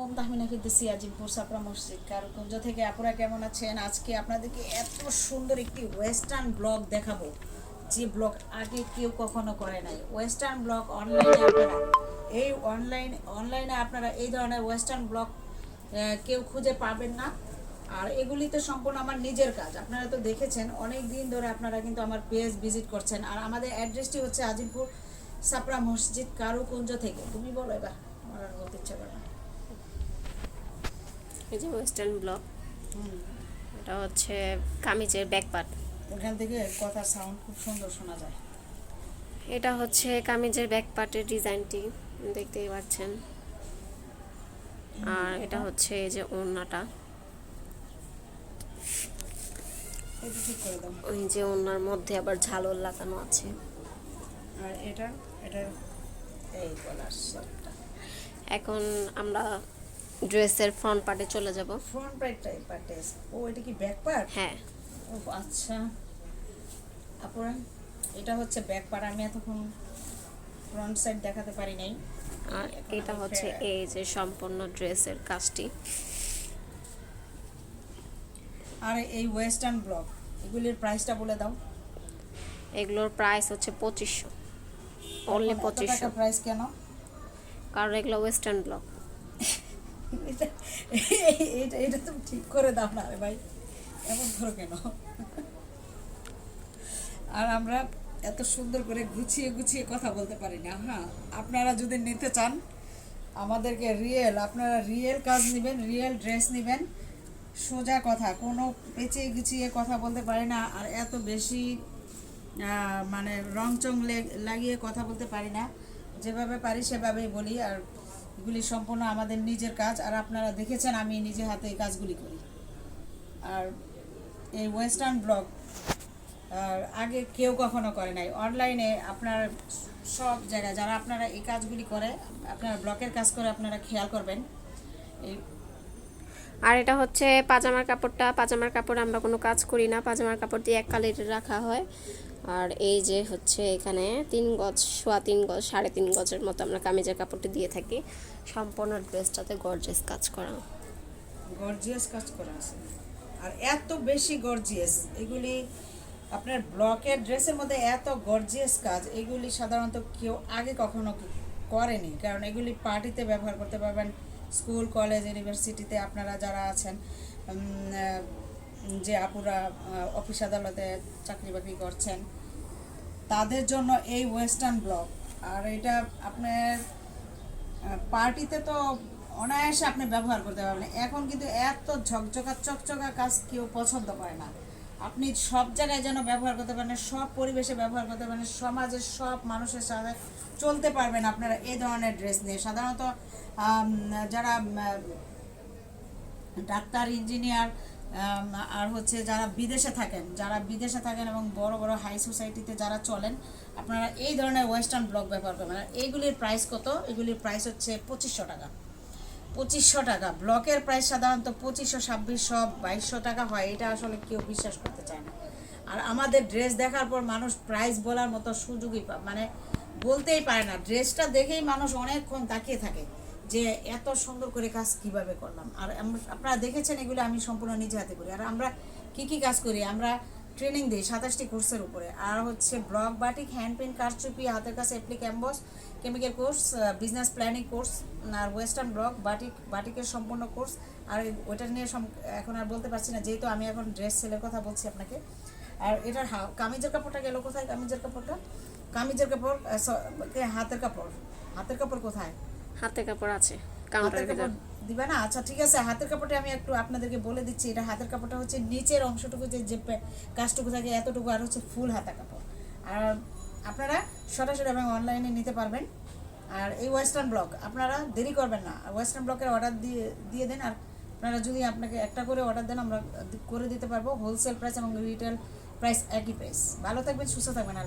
ওম তাহমিনা ফিরতেছি আজিমপুর সাপড়া মসজিদ কারুকুঞ্জ থেকে আপুরা কেমন আছেন? আজকে আপনাদেরকে এত সুন্দর একটি ওয়েস্টার্ন ব্লগ দেখাবো, যে ব্লগ আগে কেউ কখনো করে নাই। ওয়েস্টার্ন ব্লগ অনলাইনে আপনারা, এই অনলাইন অনলাইনে আপনারা এই ধরনের ওয়েস্টার্ন ব্লগ কেউ খুঁজে পাবেন না। আর এগুলি তো সম্পূর্ণ আমার নিজের কাজ। আপনারা তো দেখেছেন অনেক দিন ধরে আপনারা কিন্তু আমার পেজ ভিজিট করছেন। আর আমাদের অ্যাড্রেসটি হচ্ছে আজিমপুর সাপড়া মসজিদ, কারুকুঞ্জ থেকে। তুমি বলো এবার, আমার আর বলতে ইচ্ছা করে না। এই যে ওয়েস্টার্ন ব্লক। এটা হচ্ছে কামিজের ব্যাক পার্ট ওখান থেকে কথার সাউন্ড খুব সুন্দর শোনা যায়। এটা হচ্ছে কামিজের ব্যাক পার্টের ডিজাইনটি দেখতেই পাচ্ছেন। আর এটা হচ্ছে এই যে ওড়নাটা। ওই যে ওড়নার মধ্যে আবার ঝালর লাগানো আছে। আর এটা এটা এই এখন আমরা ড্রেসের ফ্রন্ট পার্টে চলে যাব। ফ্রন্ট পার্ট টাইপ পার্টে ও এটা কি ব্যাক পার্ট হ্যাঁ। ও আচ্ছা। আপুরা এটা হচ্ছে ব্যাক পার্ট আমি এতক্ষণ ফ্রন্ট সাইড দেখাতে পারি নাই। আর এটা হচ্ছে এই যে সম্পূর্ণ ড্রেসের কাজটি। আর এই ওয়েস্টার্ন ব্লক এগুলির প্রাইসটা বলে দাও। এগুলোর প্রাইস হচ্ছে পঁচিশশো। অনলি পঁচিশশো। প্রাইস কেন? কারণ এগুলো ওয়েস্টার্ন ব্লক এটা এটা তুমি ঠিক করে দাও না রে ভাই। এমন ধরো কেন? আর আমরা এত সুন্দর করে গুছিয়ে গুছিয়ে কথা বলতে পারি না হ্যাঁ? আপনারা যদি নিতে চান, আমাদেরকে রিয়েল আপনারা রিয়েল কাজ নেবেন রিয়েল ড্রেস নেবেন। সোজা কথা, কোনো পেঁচিয়ে গুছিয়ে কথা বলতে পারি না, আর এত বেশি মানে রং চং লাগিয়ে কথা বলতে পারি না। যেভাবে পারি সেভাবেই বলি, আর এগুলি সম্পূর্ণ আমাদের নিজের কাজ। আর আপনারা দেখেছেন, আমি নিজে হাতে এই কাজগুলি করি। আর এই ওয়েস্টার্ন ব্লগ আর আগে কেউ কখনো করে নাই। অনলাইনে আপনার সব জায়গায়, যারা আপনারা এই কাজগুলি করে, আপনারা ব্লকের কাজ করে আপনারা খেয়াল করবেন। এই আর এটা হচ্ছে পাজামার কাপড়টা। পাজামার কাপড় আমরা কোনো কাজ করি না। পাজামার কাপড় দিয়ে এক কালির রাখা হয়। আর এই যে হচ্ছে এখানে তিন গজ, সোয়া তিন গজ, সাড়ে তিন গজের মতো আমরা কামিজের কাপড়টি দিয়ে থাকি। সম্পূর্ণ ড্রেসটাতে গর্জেস কাজ করা। গর্জিয়াস কাজ করা আছে। আর এত বেশি গর্জিয়াস এগুলি আপনার ব্লকের ড্রেসের মধ্যে এত গর্জিয়াস কাজ, এগুলি সাধারণত কেউ আগে কখনো করেনি। কারণ এগুলি পার্টিতে ব্যবহার করতে পারবেন, স্কুল, কলেজ, ইউনিভার্সিটিতে আপনারা যারা আছেন যে আপুরা অফিস আদালতে চাকরি বাকরি করছেন, তাদের জন্য এই ওয়েস্টার্ন ব্লক। আর এটা আপনার পার্টিতে তো অনায়াসে আপনি ব্যবহার করতে পারবেন। এখন কিন্তু এত ঝকঝকা, চকচকা কাজ কেউ পছন্দ করে না। আপনি সব জায়গায় যেন ব্যবহার করতে পারেন, সব পরিবেশে ব্যবহার করতে পারেন, সমাজের সব মানুষের সাথে চলতে পারবেন আপনারা এই ধরনের ড্রেস নিয়ে। সাধারণত যারা ডাক্তার, ইঞ্জিনিয়ার আর হচ্ছে যারা বিদেশে থাকেন, যারা বিদেশে থাকেন এবং বড় বড় হাই সোসাইটিতে যারা চলেন, আপনারা এই ধরনের ওয়েস্টার্ন ব্লক ব্যবহার করবেন। আর এইগুলির প্রাইস কত? এগুলির প্রাইস হচ্ছে পঁচিশশো টাকা। পঁচিশশো টাকা। ব্লকের প্রাইস সাধারণত পঁচিশশো, ছাব্বিশশো, বাইশশো টাকা হয়। এটা আসলে কেউ বিশ্বাস করতে চায় না। আর আমাদের ড্রেস দেখার পর মানুষ প্রাইস বলার মতো সুযোগই মানে বলতেই পারে না। ড্রেসটা দেখেই মানুষ অনেকক্ষণ তাকিয়ে থাকে। যে এত সুন্দর করে কাজ কীভাবে করলাম? আর আপনারা দেখেছেন এগুলো আমি সম্পূর্ণ নিজে হাতে করি। আর আমরা কি কি কাজ করি? আমরা ট্রেনিং দিই সাতাশটি কোর্সের উপরে। আর হচ্ছে ব্লক বাটিক হ্যান্ড পেন্ট কারচুপি, হাতের কাছে applique emboss chemical course business planning course আর ওয়েস্টার্ন ব্লক বাটিক বাটিকের সম্পূর্ণ কোর্স আর ওইটা নিয়ে এখন আর বলতে পারছি না, যেহেতু আমি এখন ড্রেস সেলের কথা বলছি আপনাকে। আর এটার কামিজের কাপড়টা গেল কোথায়, কামিজের কাপড়টা? কামিজের কাপড় হাতের কাপড়? হাতের কাপড় কোথায়? হাতে কাপড় আছে কাউন্টারের ভিতর। দিবে না? আচ্ছা ঠিক আছে হাতের কাপড়টা আমি একটু আপনাদেরকে বলে দিচ্ছি। এটা হাতের কাপড়টা হচ্ছে নিচের অংশটুকু যে যে কাজটুকু থাকে এতটুকু আর হচ্ছে ফুল হাতা কাপড়। আর আপনারা সরাসরি এবং অনলাইনে নিতে পারবেন। আর এই ওয়েস্টার্ন ব্লক আপনারা দেরি করবেন না। ওয়েস্টার্ন ব্লকের অর্ডার দিয়ে দিয়ে দেন। আর আপনারা যদি আপনাকে একটা করে অর্ডার দেন আমরা করে দিতে পারব। হোলসেল প্রাইস এবং রিটেল প্রাইস একই প্রাইস ভালো থাকবেন সুস্থ থাকবেন আল্লাহ।